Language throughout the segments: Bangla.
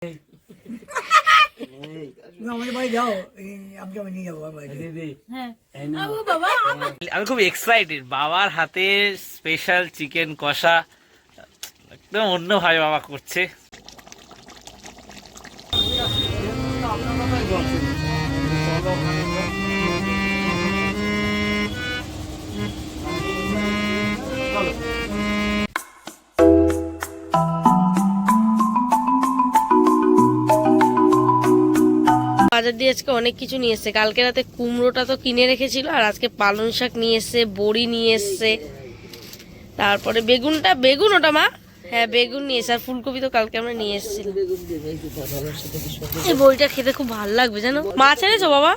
আমি খুব এক্সাইটেড বাবার হাতে স্পেশাল চিকেন কষা একদম অন্যভাবে বাবা করছে। বাজার দিয়ে আজকে অনেক কিছু নিয়ে এসছে। কালকে রাতে কুমড়োটা তো কিনে রেখেছিল আর আজকে পালং শাক নিয়ে এসছে, বড়ি নিয়ে এসছে। তারপরে বেগুনটা, বেগুন ওটা মা। হ্যাঁ বেগুন নিয়ে এসে আর ফুলকপি তো কালকে আমরা নিয়ে এসেছিলাম এই বড়িটা খেতে খুব ভালো লাগবে, জানো? মাছ এনেছো বাবা।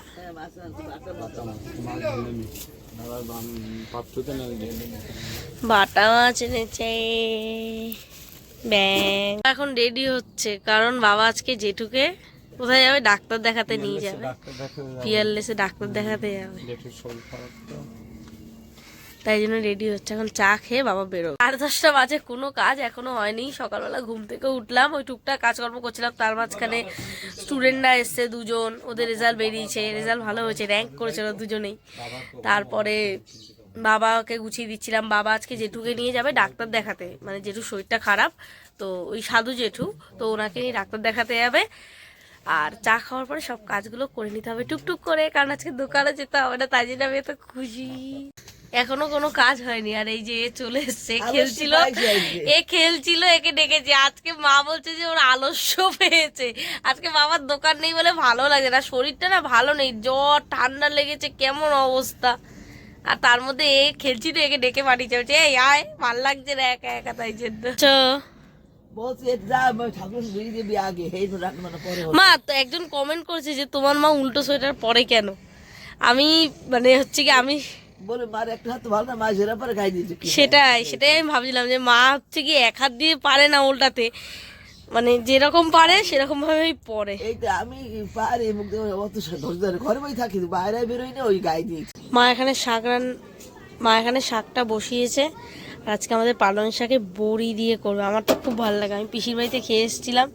বাটা মাছ এনেছে। এখন রেডি হচ্ছে, কারণ বাবা আজকে জেঠুকে কোথায় যাবে ডাক্তার দেখাতে নিয়ে যাবে। পিয়ারলেসে ডাক্তার দেখাতে যাবে। তাই জন্য রেডি হচ্ছে। এখন চা খেয়ে বাবা বেরো সাড়ে দশটা বাজে কোনো কাজ এখনও হয়নি। সকালবেলা ঘুম থেকে উঠলাম ওই টুকটাক কাজকর্ম করছিলাম। তার মাঝখানে স্টুডেন্টরা এসছে দুজন ওদের রেজাল্ট বেরিয়েছে। রেজাল্ট ভালো হয়েছে র্যাঙ্ক করেছে ওরা দুজনেই। তারপরে বাবাকে গুছিয়ে দিচ্ছিলাম। বাবা আজকে জেঠুকে নিয়ে যাবে ডাক্তার দেখাতে। মানে জেঠুর শরীরটা খারাপ তো ওই সাধু জেঠু তো ওনাকে নিয়ে ডাক্তার দেখাতে যাবে। আর চা খাওয়ার পরে সব কাজগুলো করে নিতে হবে টুকটুক করে কারণ আজকে দোকানে যেতে হবে না তাই জন্য আমি এত খুশি। এখনও কোনো কাজ হয়নি আর এই যে এ চলে এসছে খেলছিল এ খেলছিল একে ডেকেছে আজকে মা বলছে যে ওর আলস্য পেয়েছে। আজকে বাবার দোকান নেই বলে ভালো লাগে না শরীরটা না ভালো নেই জ্বর ঠান্ডা লেগেছে কেমন অবস্থা। আর তার মধ্যে এ খেলছিল একে ডেকে পাঠিয়েছে এই আয় ভালো লাগছে না একা একা তাই জন্য। মা তো একজন কমেন্ট করেছে যে তোমার মা উল্টো সোয়েটার পরে কেন? আমি মানে হচ্ছে কি আমি বলে মার একটা হাত ভালো না মাছ ধরে পরে খাই দিয়েছে সেটাই সেটাই আমি ভাবছিলাম যে মা হচ্ছে কি এক হাত দিয়ে পারে না উল্টাতে। মানে যেরকম পারে সেরকম ভাবেই পরে। এই তো আমি পারি মুখ অত ঘরে বই থাকি বাইরে বেরোই না ওই গায়ে দিয়েছি। মা এখানে শাক রান মা এখানে শাকটা বসিয়েছে। আজকে আমাদের পালং শাকে বড়ি দিয়ে করবে। আমার তো খুব ভালো লাগে। আমি পিসির বাড়িতে খেয়ে এসেছিলাম,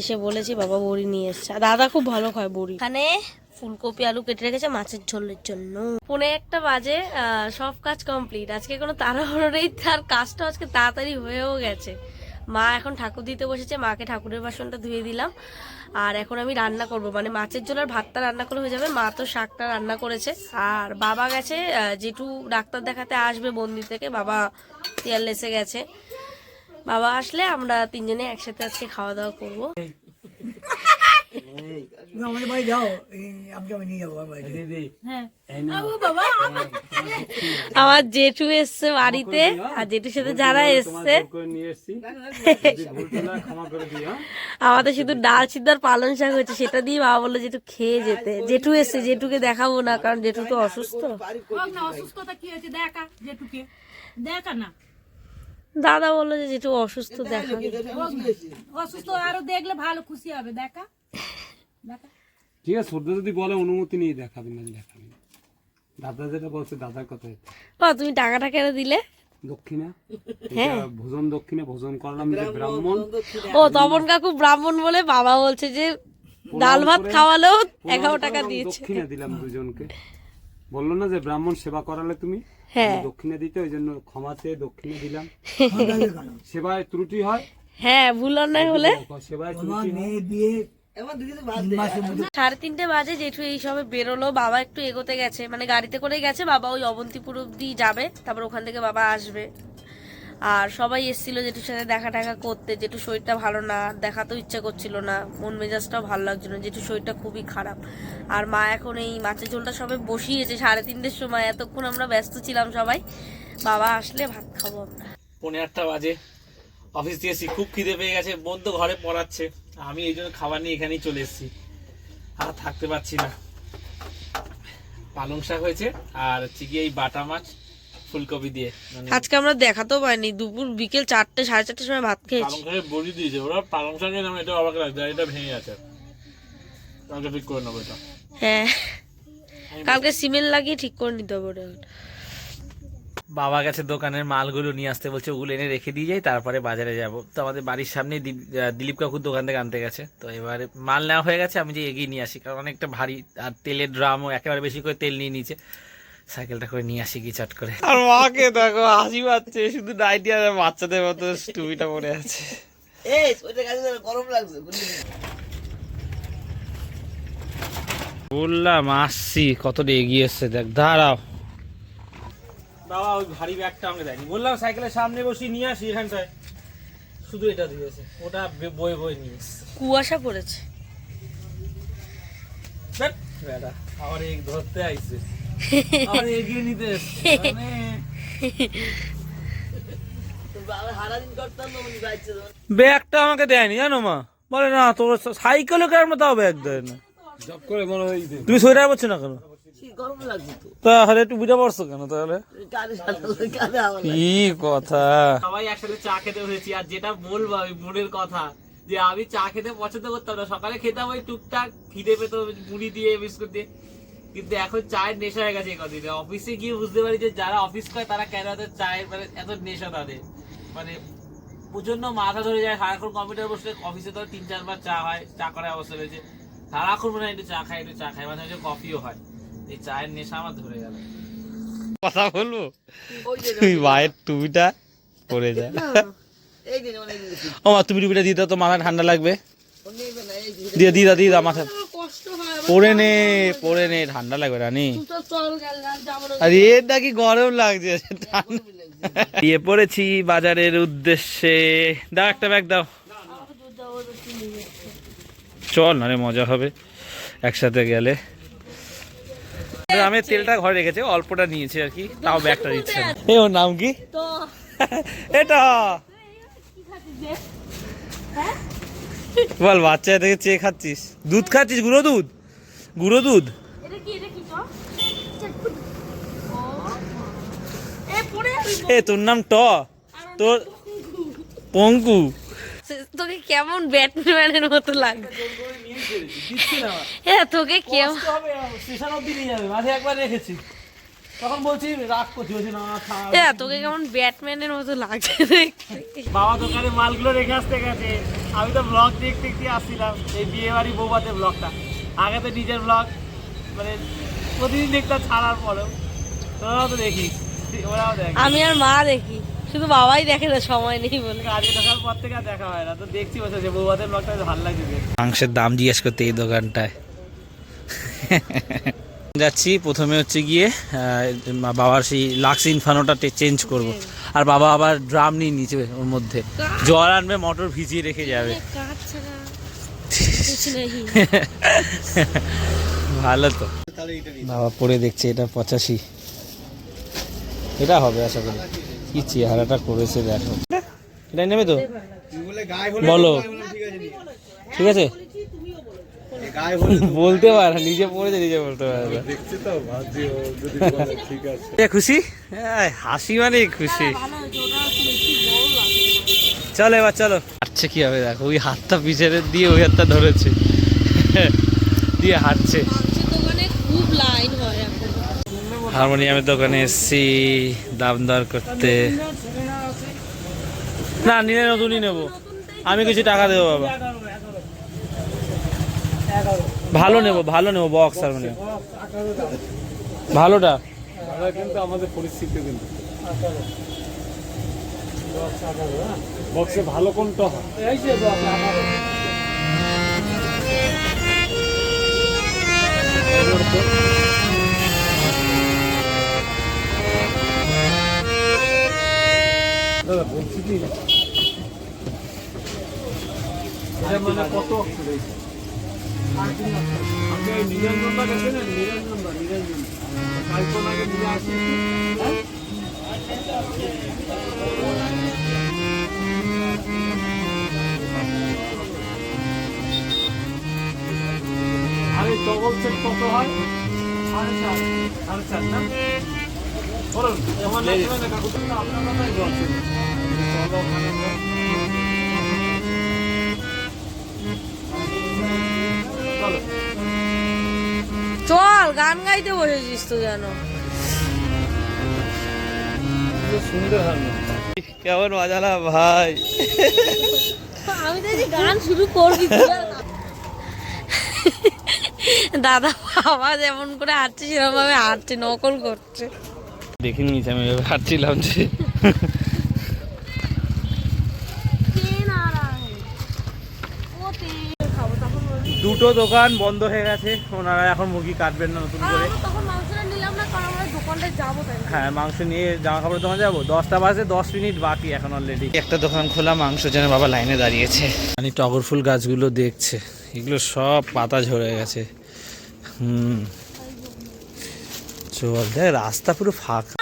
এসে বলেছি বাবা বড়ি নিয়ে এসছে। দাদা খুব ভালো খায় বড়ি। এখানে ফুলকপি, আলু কেটে রেখেছে মাছের ঝোলের জন্য। পনে একটা বাজে সব কাজ কমপ্লিট আজকে কোনো তাড়াহুড়ো তার কাজটা আজকে তাড়াতাড়ি হয়েও গেছে। মা এখন ঠাকুর দিতে বসেছে, মাকে ঠাকুরের বাসনটা ধুয়ে দিলাম। আর এখন আমি রান্না করব। মানে মাছের ঝোল আর ভাতটা রান্না করলে হয়ে যাবে। মা তো শাকটা রান্না করেছে। আর বাবা গেছে জেঠু ডাক্তার দেখাতে আসবে বন্দি থেকে। বাবা টিয়ারলেসে গেছে। বাবা আসলে আমরা তিনজনে একসাথে আজকে খাওয়া দাওয়া করব। আমাদের বাড়ি যাও আমি আমি নিয়ে যাব আমার বাড়িতে দিদি হ্যাঁ। আমার জেঠু এসছে বাড়িতে আর জেঠুর সাথে যারা এসছে? আমাদের শুধু ডাল সিদ্ধ আর পালং শাক হয়েছে সেটা দিয়ে বাবা বলল জেঠু খেয়ে যেতে। জেঠু এসছে জেঠুকে দেখাবো না কারণ জেঠু তো অসুস্থ। অসুস্থতা কি হয়েছে? দেখা জেঠুকে। দেখা না। দাদা বলল যে জেঠু অসুস্থ দেখা অসুস্থ আরও দেখলে ভালো খুশি হবে দেখা। দেখা। ঠিক আছে সূর্য যদি বলে অনুমতি নিয়ে দেখাবি না দেখাবি দাদা যেটা বলছে দাদার কথাই বা তুমি টাকাটা কেন দিলে? দক্ষিণা? হ্যাঁ। ভোজন দক্ষিণে ভোজন করলাম যে ব্রাহ্মণ ও তপন কাকু ব্রাহ্মণ বলে বাবা বলছে যে ডাল ভাত খাওয়ালেও এগারো টাকা দিয়েছে। দক্ষিণে দিলাম দুজনকে। বলল না যে ব্রাহ্মণ সেবা করালে তুমি? হ্যাঁ। দক্ষিণে দিতে ওই জন্য ক্ষমা চেয়ে দক্ষিণে দিলাম। সেবায় ত্রুটি হয়? হ্যাঁ ভুল অন্যায় হলে। সেবায় ত্রুটি বিয়ে সাড়ে তিনটে বাজে জেঠু এই সবে বেরোলো বাবা একটু এগোতে গেছে। মানে গাড়িতে করে গেছে বাবা ওই অবন্তিপুর অব্দি যাবে তারপর ওখান থেকে বাবা আসবে। আর সবাই এসেছিল জেঠুর সাথে দেখা টাকা করতে। জেঠু শরীরটা ভালো না, দেখাতেও ইচ্ছা করছিল না, মন মেজাজটাও ভালো লাগছিল না। জেঠু শরীরটা খুবই খারাপ। আর মা এখন এই মাছের ঝোলটা সবে বসিয়েছে সাড়ে তিনটের সময়। এতক্ষণ আমরা ব্যস্ত ছিলাম সবাই। বাবা আসলে ভাত খাব আমরা। পনেরো আটটা বাজে। অফিস থেকে এসেছি। খুব খিদে পেয়ে গেছে। বোন তো ঘরে পড়াচ্ছে। আমি এই জন্য খাবার নিয়ে এখানেই চলে এসেছি। আর থাকতে পারছি না। পালং শাক হয়েছে। আর হচ্ছে কি এই বাটা মাছ। ফুলকপি দিয়ে। মানে আজকে আমরা দেখাতেও পাইনি দুপুর বিকেল চারটে সাড়ে চারটের সময় ভাত খেয়েছি। পালং শাকের বড়ি দিয়েছে ওরা পালং শাকের নাম এটা অবাক লাগছে এটা ভেঙে গেছে। কালকে ঠিক করে নেব এটা। হ্যাঁ। কালকে সিমেন্ট লাগিয়ে ঠিক করে নিতে হবে ওটা। বাবা গেছে দোকানের মালগুলো নিয়ে আসতে বলছে ওগুলো এনে রেখে দিয়ে যাই তারপরে বাজারে যাব। তো আমাদের বাড়ির সামনে দিলীপ কাকুর দোকান থেকে আনতে গেছে। তো এবারে মাল নেওয়া হয়ে গেছে আমি যে এগিয়ে নিয়ে আসি কারণ অনেকটা ভারী আর তেলের ড্রামও একেবারে বেশি করে তেল নিয়ে নিচে সাইকেলটা করে নিয়ে আসি কি চট করে। আর মাকে দেখো হাসি পাচ্ছে শুধু নাইটি আর বাচ্চাদের মতো টুপিটা পরে আছে। এই গরম লাগছে বললাম আসছি কতটা এগিয়ে এসছে দেখ দাঁড়াও। বাবা ওই ভারী ব্যাগটা আমাকে দেয়নি। বললাম সাইকেলের সামনে বসি নিয়ে আসি এখানটায়। শুধু এটা দিয়েছে ওটা বয়ে বয়ে নিয়ে এসছে। কুয়াশা পড়েছে। বেটা, আবার এই ধরতে আইছে। আবার এগিয়ে নিতে এসছে মানে। ব্যাগটা আমাকে দেয়নি জানো মা? বলে না তোর সাইকেলও কেন তাও ব্যাগ দেয় না। জব করে মনে হয় ঈদে। তুমি সোয়েটার পরছো না কেন? গরম লাগছে তো। তাহলে কেন তাহলে? কানে সারাদিন কানে আমার কি কথা? সবাই একসাথে চা খেতে বসেছি আর যেটা বলব আমি মনের কথা যে আমি চা খেতে পছন্দ করতাম না। সকালে খেতাম ওই টুকটাক খিদে পেতো মুড়ি দিয়ে বিস্কুট দিয়ে। কিন্তু এখন চায়ের নেশা হয়ে গেছে কদিনে। অফিসে গিয়ে বুঝতে পারি যে যারা অফিস করে তারা কেন এত চায়ের মানে এত নেশা তাদের? মানে প্রচণ্ড মাথা ধরে যায় সারাক্ষণ কম্পিউটার বসলে অফিসে তো তিন চারবার চা হয় চা করার অবস্থা রয়েছে। সারাক্ষণ মনে হয় একটু চা খায় একটু চা মাঝে মাঝে কফিও হয়। এই চায়ের নেশা আমার ধরে গেল। কথা বলব? তুই মায়ের টুপিটা পরে যা। যে ও মা তুমি টুপিটা দিয়ে দাও তো মাথা ঠান্ডা লাগবে। ও নেবে না দিয়ে দিয়ে দাও মাথা কষ্ট পরে নে পরে নে ঠান্ডা লাগবে রানি। আর এর নাকি গরম লাগছে দিয়ে পড়েছি বাজারের উদ্দেশ্যে। দাও একটা ব্যাগ দাও। চল না রে মজা হবে একসাথে গেলে। আমি তেলটা ঘরে রেখেছে অল্পটা নিয়েছি আর কি তাও ব্যাগটা দিচ্ছে এ ওর নাম কি? এটা। বল বাচ্চা থেকে চেয়ে খাচ্ছিস। দুধ খাচ্ছিস গুঁড়ো দুধ? গুঁড়ো দুধ? এটা কি এটা কি তো এ তোর নাম ট। তোর পঙ্কু তোকে কেমন ব্যাটম্যানের মতো লাগছে? এ তোকে কেমন স্টেশন অব্দি নিয়ে যাবে মাঝে একবার রেখেছি। তখন বলছি রাগ করছি বলছি না এ তোকে কেমন ব্যাটম্যানের মতো লাগছে বাবা দোকানে মালগুলো রেখে আসতে গেছে। আমি তো ব্লগ দেখতে দেখতে আসছিলাম এই বিয়ে বাড়ি বৌবাতে ব্লগটা আগে তো নিজের ব্লগ মানে প্রতিদিন দেখতাম ছাড়ার পরেও। তোরাও তো দেখিস ওরাও দেখ। আমি আর মা দেখি শুধু বাবাই দেখে না সময় নেই বলে। কাজে দেখার পর থেকে আর দেখা হয় না তো দেখছি বসে যে বৌবাদের ব্লগটা ভালো লাগছে মাংসের দাম জিজ্ঞেস করতে এই দোকানটায়। যাচ্ছি প্রথমে হচ্ছে গিয়ে বাবার সেই লাক্স ইনফানোটা চেঞ্জ করব। আর বাবা আবার ড্রাম নিয়ে নিচে ওর মধ্যে। জল আনবে মোটর ভিজিয়ে রেখে যাবে। ভালো তো। বাবা পরে দেখছে এটা পঁচাশি। এটা হবে আশা করি। কি চেহারাটা করেছে দেখো। এটা? নেবে তো? বলো। ঠিক আছে? বলতে পারে নিজে পড়েছে নিজে বলতে পারে। তো ভাবছি ও যদি বলে ঠিক আছে। এ, খুশি? এই, হাসি মানে খুশি। চলো এবার চলো। হাঁটছে কি হবে দেখো ওই হাতটা পিছনে দিয়ে ওই হাতটা ধরেছে। দিয়ে হাঁটছে। মাংসের দোকানে খুব লাইন হয় এখন হারমোনিয়ামের দোকানে এসছি দাম দর করতে। না নিলে নতুনই নেব। আমি কিছু টাকা দেবো বাবা। ভালো নেব ভালো নেব বক্স হারমোনিয়াম। ভালোটা? কিন্তু আমাদের পরিস্থিতি কিন্তু। বক্সে ভালো কোনটা হয়? দাদা বলছি কি? মানে কত? অক্ষর নিরঞ্জন কালকে আগে নিয়ে আসি টগল সেট কত হয়? সাড়ে চার। সাড়ে চার না? বলুন আমার লাগবে না কাকু তুমি আপনার কথাই বলছেন চলো গান গাইতে বসেছিস তো যেন। সুন্দর কেমন বাজালা ভাই? আমি তো গান শুরু করবি। দাদা বাবা যেমন করে হাঁটছে সেরকম ভাবে হাঁটছে নকল করছে। দেখে নিয়েছি আমি এভাবে হাঁটছিলাম যে। দুটো দোকান বন্ধ হয়ে গেছে ওনারা এখন মুরগি কাটবেন না নতুন করে। তখন মাংসটা নিলাম না কারণ আমরা দোকানটায় যাব তাই হ্যাঁ মাংস নিয়ে জামা কাপড়ের দোকান যাব। দশটা বাজে দশ মিনিট বাকি এখন অলরেডি একটা দোকান খোলা মাংস যেন বাবা লাইনে দাঁড়িয়েছে। মানে টগর ফুল গাছগুলো দেখছে এগুলো সব পাতা ঝরে গেছে। হুম। চল দেখ রাস্তা পুরো ফাঁকা।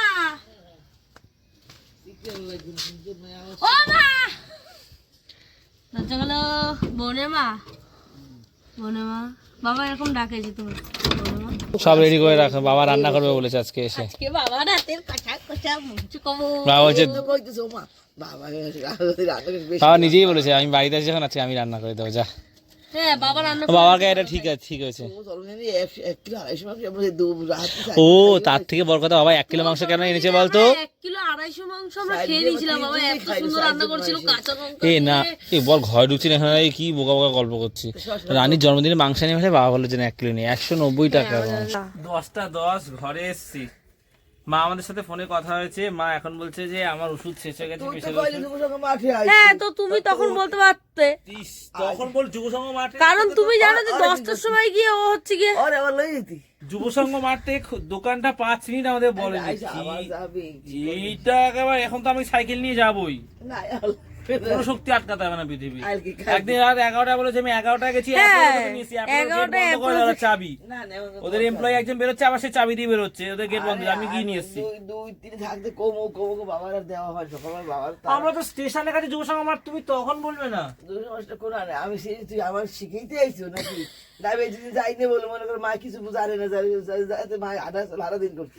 ও মা! দরজা গেল। বনে মা? বনে মা? বাবা এরকম ডাকেছে তোমার। সব রেডি করে রাখো বাবা রান্না করবে বলেছে আজকে এসে। বাবা রাতের কাঁচা কাঁচা কমো বলছে নিজেই বলেছে আমি বাড়িতে আছি যখন আজকে আমি রান্না করে দেবো যা। হ্যাঁ বাবা বাবাকে এটা ঠিক আছে ঠিক আছে ও তার থেকে বড় কথা বাবা এক কিলো মাংস কেন এনেছে বলতো? বাবা, আড়াইশো মাংস আমরা খেয়ে নিয়েছিলাম বাবা এত সুন্দর রান্না করছিল কাঁচা লঙ্কা এ না এ বল ঘরে ঢুকছি না এখানে কি বোকা বোকা গল্প করছি রানীর জন্মদিনে মাংস নিয়ে বাবা বলে যে এক কিলো নিয়ে একশো নব্বই টাকা দশটা দশ ঘরে এসছি। মা আমাদের সাথে ফোনে কথা হয়েছে মা এখন বলছে যে আমার ওষুধ শেষ হয়ে গেছে হ্যাঁ তো তুমি তখন বলতে পারতে। তখন বল যুব সংঘ মাঠে? কারণ তুমি জানো যে দশটার সময় গিয়ে ও হচ্ছে গিয়ে আরে আবার লই যেতি। যুব সংঘ মাঠে দোকানটা পাঁচ মিনিট আমাদের বলে এইটা একেবারে এখন তো আমি সাইকেল নিয়ে যাবোই। না কোনো শক্তি আটকাতে হবে না পৃথিবী কি একদিন রাত এগারোটা বলেছে আমি এগারোটা গেছি হ্যাঁ, চাবি ওদের এমপ্লয়ি একজন বেরোচ্ছে আবার সে চাবি দিয়ে বেরোচ্ছে ওদের গেট বন্ধ আমি গিয়ে নিয়ে এসেছি দুই তিন থাকতে কমো কমো কমো বাবার আর দেওয়া হয় বাবার আমরা তো স্টেশনের কাছে যুব সংঘ মাঠ তুমি তখন বলবে না আমি সেই তুই আমার শিখাইতে আইছো নাকি আমি এই যদি যাই বলে মনে কর মা কিছু বুঝারে না মা আধা সারা দিন করছি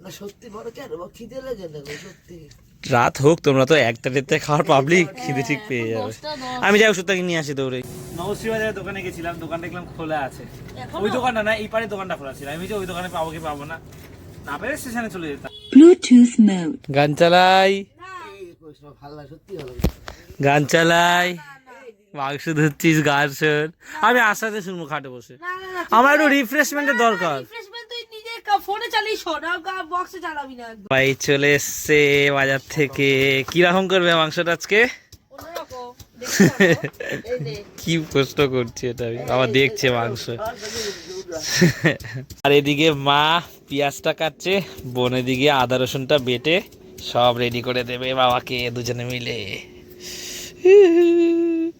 না সত্যি বড় কেন? খিদে লাগে না সত্যি। রাত হোক তোমরা তো একটা দেড়তে খাওয়ার পাবলিক খিদে ঠিক পেয়ে যাবে। আমি যাই ওষুধটাকে নিয়ে আসি দৌড়ে। নবশ্রী বাজারের দোকানে গেছিলাম দোকান দেখলাম খোলা আছে। ওই দোকানটা না এই পারে দোকানটা খোলা ছিল। আমি যে ওই দোকানে পাবো কি পাবো না না পেরে স্টেশনে চলে যেতাম। Mode. গান চালাই। গান চালাই। মাংস ধরছিস গান শোন। আমি আসাতে শুনব খাটে বসে। আমার একটু রিফ্রেশমেন্টের দরকার। ফোনে চালিয়ে শোন বক্সে চালাবি না ভাই চলে এসছে বাজার থেকে। কীরকম করবে মাংসটা আজকে? কি প্রশ্ন করছি এটা? আমি আবার দেখছে মাংস। আর এদিকে মা পেঁয়াজটা কাটছে বোন এদিকে আদা রসুনটা বেটে সব রেডি করে দেবে বাবাকে দুজনে মিলে।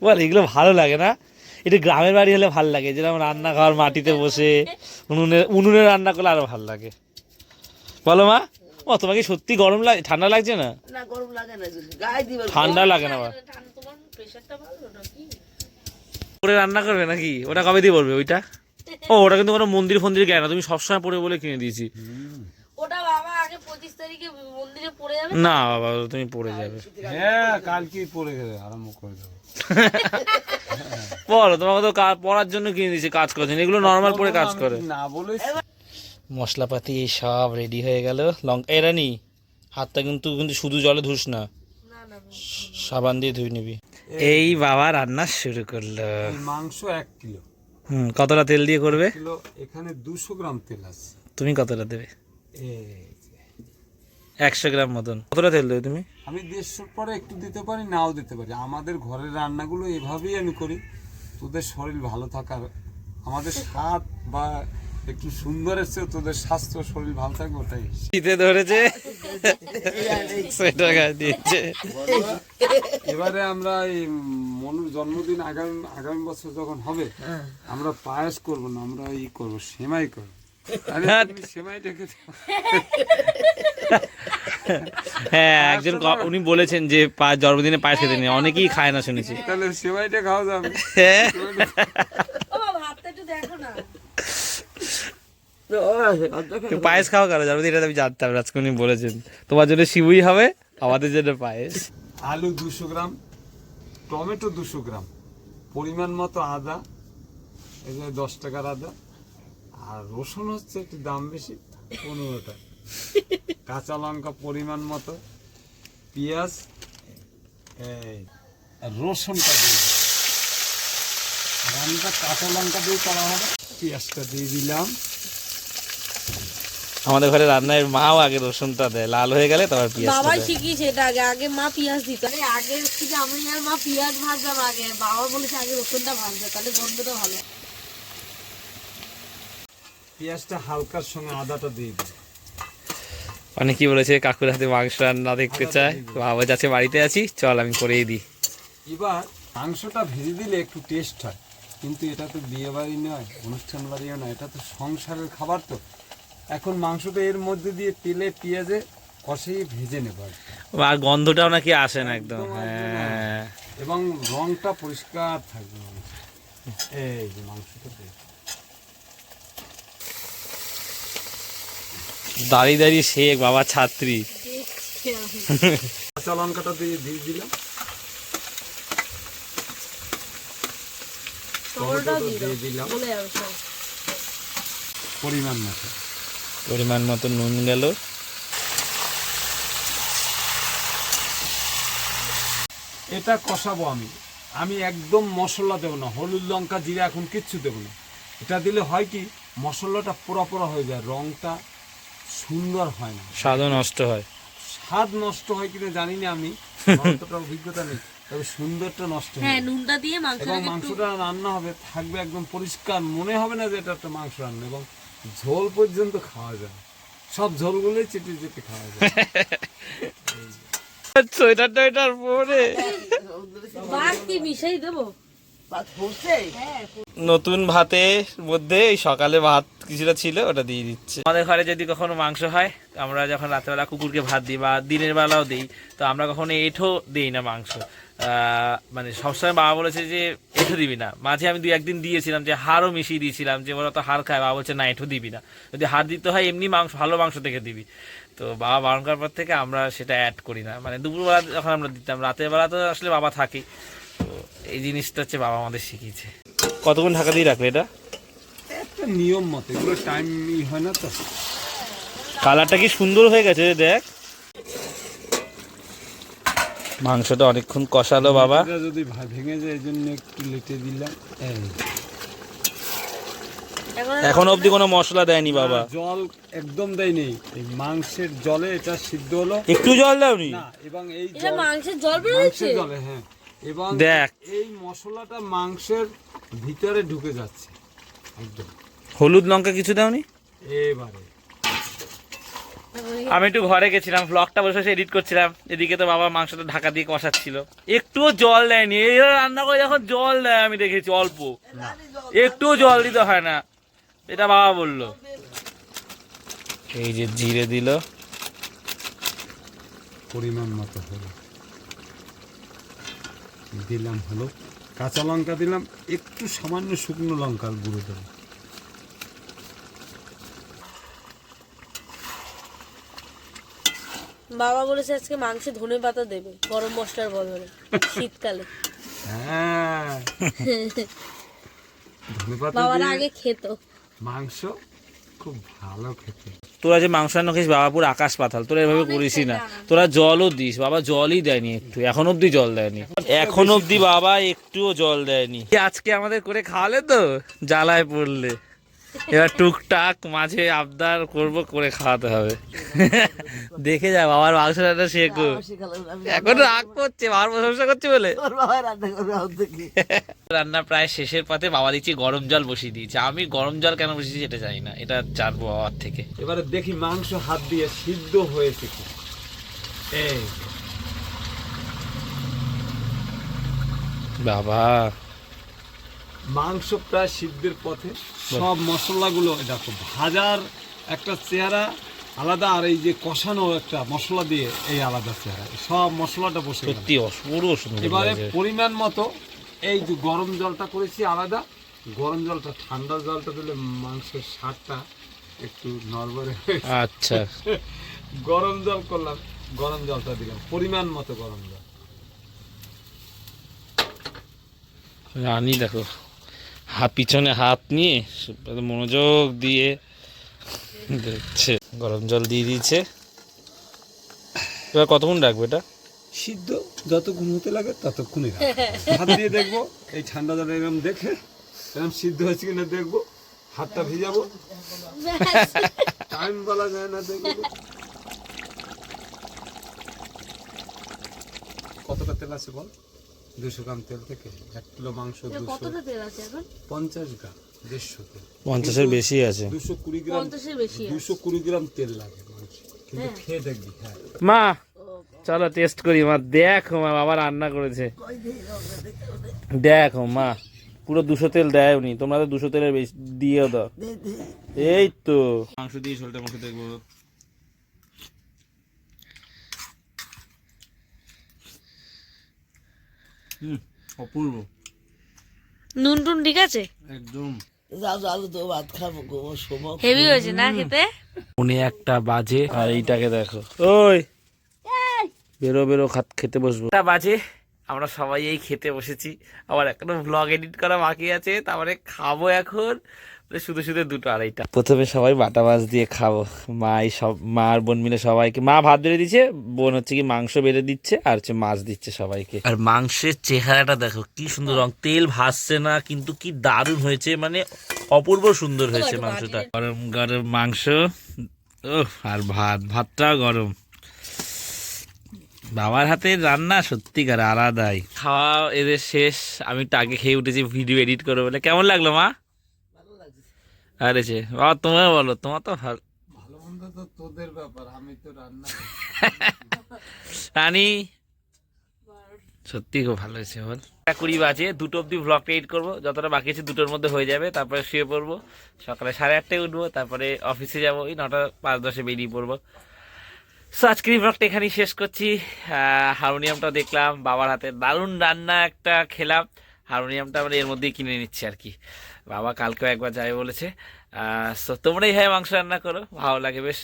বল এগুলো ভালো লাগে না? এটা গ্রামের বাড়ি হলে ভালো লাগে যেরকম রান্না রান্নাঘর মাটিতে বসে উনুনে উনুনে রান্না করলে আরও ভালো লাগে। বলো মা ও তোমাকে সত্যি গরম লাগে ঠান্ডা লাগছে না? না লাগে না যদি গায়ে ঠান্ডা লাগে না করে রান্না করবে নাকি? ওটা কবে দিয়ে বলবে ওইটা? ও ওটা কিন্তু কোনো মন্দির ফন্দির গায়ে না তুমি সবসময় পড়ে বলে কিনে দিয়েছি। ওটা বাবা আগে পঁচিশ তারিখে মন্দিরে পড়ে যাবে। না বাবা তুমি পড়ে যাবে। হ্যাঁ কালকেই পড়ে গেলে আরম্ভ করে দেবো। বলো তোমাকে তো কা- পড়ার জন্য কিনে দিয়েছি কাজ জন্য এগুলো নর্মাল পরে কাজ করে। না বলে মশলাপাতি সব রেডি হয়ে গেল। লঙ্কা এরা নি হাতটা কিন্তু কিন্তু শুধু জলে ধুস না। সাবান দিয়ে ধুই নিবি। এই বাবা রান্না শুরু করল। মাংস এক কিলো। হুম কতটা তেল দিয়ে করবে? এখানে দুশো গ্রাম তেল আছে। তুমি কতটা দেবে? এই যে। একশো গ্রাম মতন। কতটা তেল দেবে তুমি? আমি দেড়শোর পরে একটু দিতে পারি নাও দিতে পারি। আমাদের ঘরের রান্নাগুলো এভাবেই আমি করি। তোদের শরীর ভালো থাকার আমাদের স্বাদ বা একটু সুন্দর এসছে তোদের স্বাস্থ্য শরীর ভালো থাকবে ওটাই। শীতে ধরেছে। সোয়েটার গায়ে দিয়েছে। এবারে আমরা এই মনুর জন্মদিন আগামী আগামী বছর যখন হবে আমরা পায়েস করব না আমরা ই করব সেমাই করব। হ্যাঁ। একজন উনি বলেছেন যে পা- জন্মদিনে পায়েস খেতে নেই। অনেকেই খায় না শুনেছি। তাহলে সেমাইটা খাওয়া যাবে। হ্যাঁ। পায়েস খাওয়া কারও জন্মদিন এটা আমি জানতাম আজকে উনি বলেছেন। তোমার জন্য শিবুই হবে আমাদের জন্য পায়েস। আলু দুশো গ্রাম টমেটো দুশো গ্রাম পরিমাণ মতো আদা এই দশ টাকার আদা। আর রসুন হচ্ছে একটু দাম বেশি পনেরোটা। কাঁচা লঙ্কা পরিমাণ মতো পেঁয়াজ এই রসুনটা দিয়ে। কাঁচা লঙ্কা দিয়ে করা হবে। পেঁয়াজটা দিয়ে দিলাম। আমাদের ঘরে রান্নায় মাও আগে রসুনটা দেয় লাল হয়ে গেলে তারপর পেঁয়াজ বাবাই শিখিয়েছে এটা আগে আগে মা পেঁয়াজ দিত। আরে আগে হচ্ছে যে আমি আর মা পেঁয়াজ ভাজতাম আগে বাবা বলেছে আগে রসুনটা ভাজবে তাহলে গন্ধটা ভালো। পেঁয়াজটা হালকার সঙ্গে আদাটা দিয়ে দিলাম মানে কি বলেছে কাকুর হাতে মাংস রান্না দেখতে চায়? বাবা যাচ্ছে বাড়িতে আছি চল আমি করেই দিই। এবার মাংসটা ভেজে দিলে একটু টেস্ট হয়। কিন্তু এটা তো বিয়ে বাড়ি নয় অনুষ্ঠান বাড়িও নয় এটা তো সংসারের খাবার তো। এখন মাংসটা এর মধ্যে দিয়ে তেলে পেঁয়াজে কষিয়ে ভেজে নেব আর গন্ধটাও নাকি আসে না একদম। হ্যাঁ। এবং রংটা পরিষ্কার থাকবে এই যে মাংসটা দাঁড়িয়ে দাঁড়িয়ে শেখ বাবা ছাত্রী। কাঁচা লঙ্কাটা দিয়ে দিয়ে দিলাম। দিয়ে দিলাম। বলে যাবে সব। পরিমাণ মতো। পরিমাণ মতো নুন গেল। এটা কষাবো আমি। আমি একদম মশলা দেবো না হলুদ লঙ্কা জিরা এখন কিচ্ছু দেবো না। এটা দিলে হয় কি মশলাটা পোড়া পোড়া হয়ে যায় রংটা সুন্দর হয় না। স্বাদও নষ্ট হয়। স্বাদ নষ্ট হয় কিনা জানি না আমি অতটা অভিজ্ঞতা নেই। তবে সুন্দরটা নষ্ট হয় হ্যাঁ নুনটা দিয়ে এবং একটু মাংসটা রান্না হবে থাকবে একদম পরিষ্কার মনে হবে না যে এটা একটা মাংস রান্না এবং ঝোল পর্যন্ত খাওয়া যায়। সব ঝোলগুলোই চেটে চেটে খাওয়া যায়। সোয়েটার টোয়েটার পরে। বাদ কি মিশাই দেবো। নতুন ভাতের মধ্যে এই সকালে ভাত কিছুটা ছিল ওটা দিয়ে দিচ্ছে। আমাদের ঘরে যদি কখনো মাংস হয় আমরা যখন রাত্রেবেলা কুকুরকে ভাত দিই বা দিনের বেলাও দিই তো আমরা কখনো এঁঠো দিই না মাংস। মানে সবসময় বাবা বলেছে যে এঁঠো দিবি না। মাঝে আমি দুই একদিন দিয়েছিলাম যে হাড়ও মিশিয়ে দিয়েছিলাম যে ওরা তো হাড় খায় বাবা বলছে না এঁঠো দিবি না। যদি হাড় দিতে হয় এমনি মাংস ভালো মাংস থেকে দিবি। তো বাবা বারণ করার পর থেকে আমরা সেটা অ্যাড করি না। মানে দুপুরবেলা যখন আমরা দিতাম রাতের বেলা তো আসলে বাবা থাকেই। তো এই জিনিসটা হচ্ছে বাবা আমাদের শিখিয়েছে। কতক্ষণ ঢাকা দিয়ে রাখলে এটা? একটা নিয়ম মতো এগুলো টাইম হয় না তো। কালারটা কি সুন্দর হয়ে গেছে রে, দেখ। মাংসটা অনেকক্ষণ কষালো বাবা। যদি ভা- ভেঙে যায় এই জন্য একটু লেটে দিলাম। এখন এখন অবধি কোনো মশলা দেয়নি বাবা। জল একদম দেয়নি। এই মাংসের জলে এটা সিদ্ধ হলো। একটু জল দাওনি? না এবং এই মাংসের জল বেরোচ্ছে জলে হ্যাঁ। এবং দেখ। এই মশলাটা মাংসের ভিতরে ঢুকে যাচ্ছে। একদম। হলুদ লঙ্কা কিছু দাওনি? এবারে। আমি একটু ঘরে গেছিলাম ব্লগটা বসে বসে এডিট করছিলাম। এদিকে তো বাবা মাংসটা ঢাকা দিয়ে কষাচ্ছিল। একটুও জল দেয়নি। এই রান্না করে যখন জল দেয় আমি দেখেছি অল্প। একটুও জল দিতে হয় না। এটা বাবা বলল। এই যে জিরে দিল। পরিমাণ মতো হলো। দিলাম হলো। কাঁচা লঙ্কা দিলাম একটু সামান্য শুকনো লঙ্কার গুঁড়ো দিলাম বাবা বলেছে আজকে মাংসে ধনে পাতা দেবে গরম মশলার বদলে শীতকালে। হ্যাঁ। বাবারা আগে খেত। মাংস খুব ভালো খেতে। তোরা যে মাংস রান্না খেয়েছিস বাবা পুরো আকাশ পাতাল। তোরা এভাবে করিস না। তোরা জলও দিস বাবা জলই দেয়নি একটু। এখন অব্দি জল দেয়নি। এখন অব্দি বাবা একটুও জল দেয়নি। আজকে আমাদের করে খাওয়ালে তো? জ্বালায় পড়লে। এবার টুকটাক মাঝে আবদার করব করে খাওয়াতে হবে। দেখে যা বাবার মাংস রান্না শেখো। এখন রাগ করছে বাবার প্রশংসা করছে বলে। রান্না প্রায় শেষের পাতে বাবা দিচ্ছি গরম জল বসিয়ে দিয়েছে। আমি গরম জল কেন বসিয়েছি এটা জানি না এটা জানব বাবার থেকে। এবারে দেখি মাংস হাত দিয়ে সিদ্ধ হয়েছে কি? এই বাবা মাংস প্রায় সিদ্ধের পথে। সব মশলাগুলো দেখো ভাজার একটা চেহারা আলাদা আর এই যে কষানো একটা মশলা দিয়ে এই আলাদা চেহারা। সব মশলাটা বসে সত্যি এবারে পরিমাণ মতো এই যে গরম জলটা করেছি আলাদা। গরম জলটা ঠান্ডা জলটা দিলে মাংসের স্বাদটা একটু নরবরে আচ্ছা। গরম জল করলাম গরম জলটা দিলাম। পরিমাণ মতো গরম জল। রানী দেখো হাত পিছনে হাত নিয়ে মনোযোগ দিয়ে দেখছে। গরম জল দিয়ে দিয়েছে। এবার কতক্ষণ রাখবে এটা? সিদ্ধ যতক্ষণ হতে লাগে ততক্ষণই হাত দিয়ে দেখব, এই ঠান্ডা জলে এরকম দেখে এরকম সিদ্ধ হয়েছে কিনা দেখব, হাতটা ভিজাবো। টাইম বলা যায় না দেখব। কতটা তেল আছে বল? দুশো গ্রাম তেল থেকে এক কিলো মাংস দুশো তেল আছে এখন? পঞ্চাশ গ্রাম দেড়শো তেল। পঞ্চাশের বেশি আছে। দুশো কুড়ি গ্রাম দুশো কুড়ি গ্রাম তেল লাগে মাংস। কিন্তু খেয়ে দেখবি হ্যাঁ। মা চলো টেস্ট করি মা। দেখো মা বাবা রান্না করেছে। দেখো মা পুরো দুশো তেল দেয় উনি। তোমরা তো দুশো তেলের বেশি দিয়েও দাও। এই তো। মাংস দিয়ে ঝোলটা মাংস দেখব। অপূর্ব। নুন টুন ঠিক আছে? একদম। হেভি হয়েছে না খেতে? উনি একটা বাজে আর এইটাকে দেখো। ওই। বেরো বেরো খাত খেতে বসবো। একটা বাজে আমরা সবাই এই খেতে বসেছি। আবার এখনও ব্লগ এডিট করা বাকি আছে তারপরে খাব এখন। শুধু শুধু দুটো আড়াইটা। প্রথমে সবাই বাটা মাছ দিয়ে খাব। মা এই সব মা আর বোন মিলে সবাইকে মা ভাত বেড়ে দিচ্ছে বোন হচ্ছে কি মাংস বেড়ে দিচ্ছে আর হচ্ছে মাছ দিচ্ছে সবাইকে। আর মাংসের চেহারাটা দেখো কি সুন্দর রং তেল ভাসছে না কিন্তু কি দারুণ হয়েছে মানে অপূর্ব সুন্দর হয়েছে মাংসটা। গরম গরম মাংস ও আর ভাত ভাতটা গরম। বাবার হাতের রান্না সত্যিকার আলাদাই। খাওয়া এদের শেষ আমি তো আগে খেয়ে উঠেছি ভিডিও এডিট করব বলে। কেমন লাগল মা? আরে সে বাবা তোমার বলো তোমার তো ভালো ভালো মন্দ তো তোদের ব্যাপার আমি তো রান্না রানী? সত্যি খুব ভালো হয়েছে বল। কুড়ি বাজে দুটো অব্দি ভ্লগটা এডিট করব যতটা বাকি আছে দুটোর মধ্যে হয়ে যাবে তারপরে শুয়ে পড়ব। সকালে সাড়ে আটটায় উঠবো তারপরে অফিসে যাব ওই নটা পাঁচ দশে বেরিয়ে পড়ব। সো আজকের ব্লগটা এখানেই শেষ করছি। আহ, হারমোনিয়ামটা দেখলাম বাবার হাতে দারুণ রান্না একটা খেলাম। হারমোনিয়ামটা আমরা এর মধ্যেই কিনে নিচ্ছি আর কি। বাবা কালকেও একবার যাবে বলেছে। সো তোমরাই হ্যাঁ মাংস রান্না করো ভালো লাগে বেশ।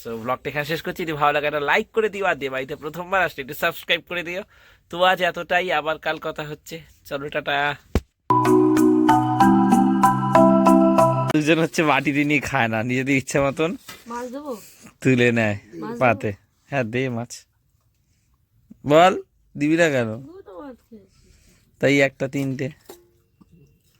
সো ব্লগটা এখানে শেষ করছি। যদি ভালো লাগে একটা লাইক করে দিও আর দিয়ে বাড়িতে প্রথমবার আসলে একটু সাবস্ক্রাইব করে দিও। তো আজ এতটাই আবার কাল কথা হচ্ছে। চলো টাটা। দুজন হচ্ছে মাটিতে নিয়ে খায় না নিজেদের ইচ্ছা মতন তুলে নেয় পাতে। হ্যাঁ দে মাছ। বল দিবি না কেন? তাই একটা তিনটে।